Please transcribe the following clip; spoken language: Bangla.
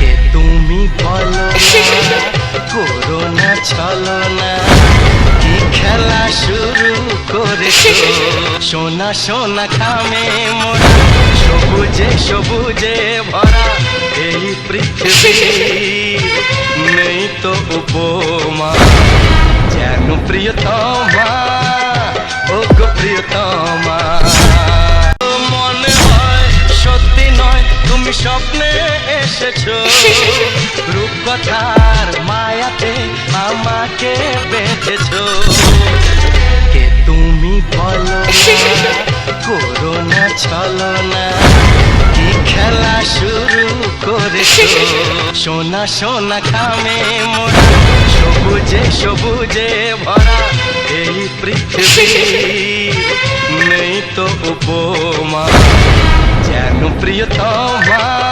কে তুমি বলো করোনা চলো না, কি খেলা শুরু করেছ? সোনা সোনা কামে মোরা সবুজে সবুজে ভরা এই পৃথিবী। নেই তো উপমা, যেন প্রিয়তমা তুমি স্বপ্নে এসেছ। রূপকথার মায়াতে আমাকে বেঁচেছো কে তুমি বলো না, করো না কি খেলা শুরু করেছ? সোনা সোনা খামে মোরা সবুজে সবুজে ভরা এই পৃথিবী। নেই তো উপমা যেন প্রিয়তমা